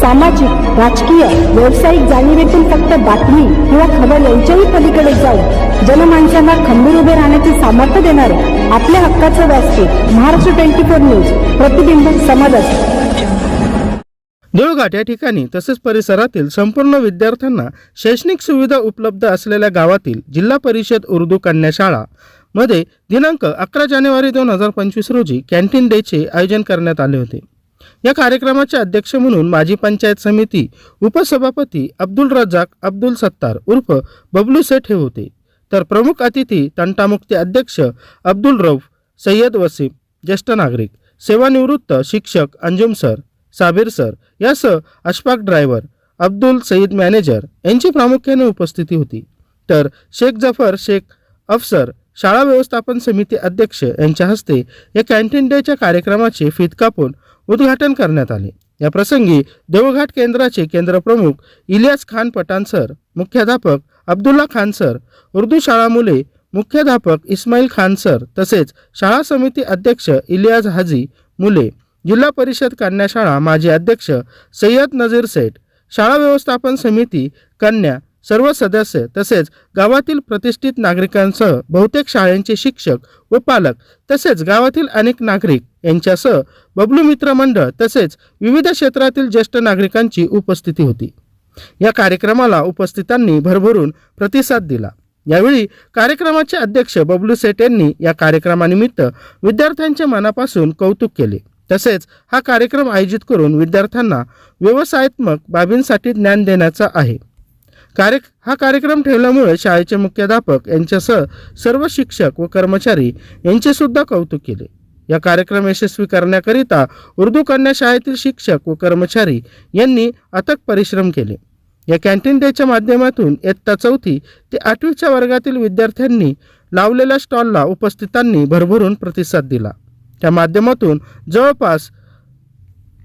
सामाजिक राजकीय व्यावसायिक जाणीवेतून फक्त बातमी किंवा खबर यांच्याही पलीकडे जाऊन जनमानसांना खंबीर उभे राहण्याचे सामर्थ्य देणारे आपल्या हक्काचं व्यासपीठ महाराष्ट्र ट्वेंटी फोर न्यूज प्रतिबिंब समाजात धुळघाट या ठिकाणी तसेच परिसरातील संपूर्ण विद्यार्थ्यांना शैक्षणिक सुविधा उपलब्ध असलेल्या गावातील जिल्हा परिषद उर्दू कन्या शाळा मध्ये दिनांक अकरा जानेवारी दोन हजार पंचवीस रोजी कॅन्टीन डेचे आयोजन करण्यात आले होते. या कार्यक्रमाचे अध्यक्ष म्हणून माजी पंचायत समिती उपसभापती अब्दुल रजाक अब्दुल सत्तार उर्फ बबलू सेठ हे होते. तर प्रमुख अतिथी तंटामुक्ती अध्यक्ष अब्दुल रौफ सय्यद वसीम ज्येष्ठ नागरिक सेवानिवृत्त शिक्षक अंजुम सर साबिर सर यासह अशफाक ड्रायव्हर अब्दुल सईद मॅनेजर यांची प्रामुख्याने उपस्थिती होती. तर शेख जफर शेख अफसर शाळा व्यवस्थापन समिती अध्यक्ष यांच्या हस्ते या कॅन्टीन डेच्या कार्यक्रमाचे फीत कापून उद्घाटन करण्यात आले. या प्रसंगी देवघाट केंद्राचे केंद्रप्रमुख इलियास खान पठाण सर मुख्याध्यापक अब्दुल्ला खान सर उर्दू शाळा मुले मुख्याध्यापक इस्माईल खान सर तसेच शाळा समिती अध्यक्ष इलियास हाजी मुले जिल्हा परिषद कन्या शाळा माजी अध्यक्ष सय्यद नजीर सेठ शाळा व्यवस्थापन समिती कन्या सर्व सदस्य तसेच गावातील प्रतिष्ठित नागरिकांसह बहुतेक शाळांचे शिक्षक व पालक तसेच गावातील अनेक नागरिक यांच्यासह बबलू मित्र मंडळ तसेच विविध क्षेत्रातील ज्येष्ठ नागरिकांची उपस्थिती होती. या कार्यक्रमाला उपस्थितांनी भरभरून प्रतिसाद दिला. यावेळी कार्यक्रमाचे अध्यक्ष बबलू सेठ यांनी या कार्यक्रमानिमित्त विद्यार्थ्यांच्या मनापासून कौतुक केले. तसेच हा कार्यक्रम आयोजित करून विद्यार्थ्यांना व्यवसायात्मक बाबींसाठी ज्ञान देण्याचा आहे. कार्य हा कार्यक्रम ठेवल्यामुळे शाळेचे मुख्याध्यापक यांच्यासह सर्व शिक्षक व कर्मचारी यांचे सुद्धा कौतुक केले. या कार्यक्रम यशस्वी करण्याकरिता उर्दू कन्या शाळेतील शिक्षक व कर्मचारी यांनी अथक परिश्रम केले. या कॅन्टीन डेच्या माध्यमातून इयत्ता चौथी ते आठवीच्या वर्गातील विद्यार्थ्यांनी लावलेल्या स्टॉलला उपस्थितांनी भरभरून प्रतिसाद दिला. त्या माध्यमातून जवळपास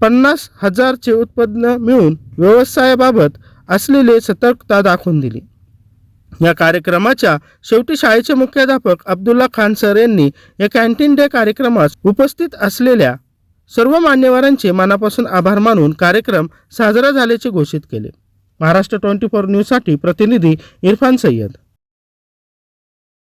पन्नास हजारचे उत्पन्न मिळून व्यवसायाबाबत असलेले सतर्कता दाखवून दिली. या कार्यक्रमाच्या शेवटी शाळेचे मुख्याध्यापक अब्दुल्ला खान सर यांनी या कॅन्टीन डे कार्यक्रमास उपस्थित असलेल्या सर्व मान्यवरांचे मनापासून आभार मानून कार्यक्रम साजरा झाल्याचे घोषित केले. महाराष्ट्र ट्वेंटी फोर न्यूजसाठी प्रतिनिधी इरफान सय्यद.